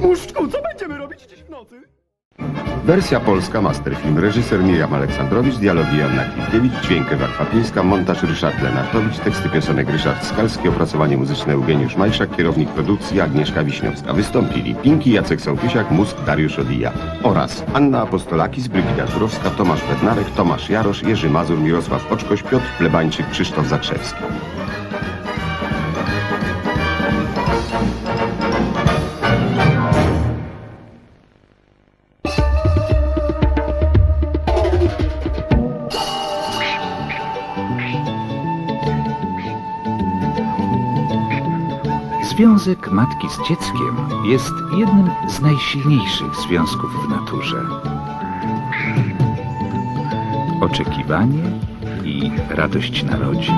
Muszczku, co będziemy robić dziś w nocy? Wersja polska, masterfilm, reżyser Miriam Aleksandrowicz, dialogi Joanna Klitkiewicz, dźwięk Ewa Kwapińska, montaż Ryszard Lenartowicz, teksty piosenek Ryszard Skalski, opracowanie muzyczne Eugeniusz Majszak, kierownik produkcji Agnieszka Wiśniowska. Wystąpili Pinki, Jacek Sołtysiak, Mózg, Dariusz Odija oraz Anna Apostolakis, Brygida Turowska, Tomasz Bednarek, Tomasz Jarosz, Jerzy Mazur, Mirosław Oczkoś, Piotr Plebańczyk, Krzysztof Zakrzewski. Związek matki z dzieckiem jest jednym z najsilniejszych związków w naturze. Oczekiwanie i radość narodzin.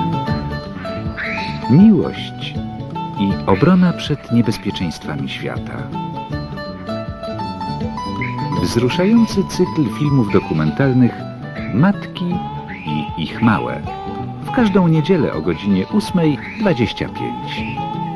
Miłość i obrona przed niebezpieczeństwami świata. Wzruszający cykl filmów dokumentalnych Matki i ich małe. W każdą niedzielę o godzinie 8.25.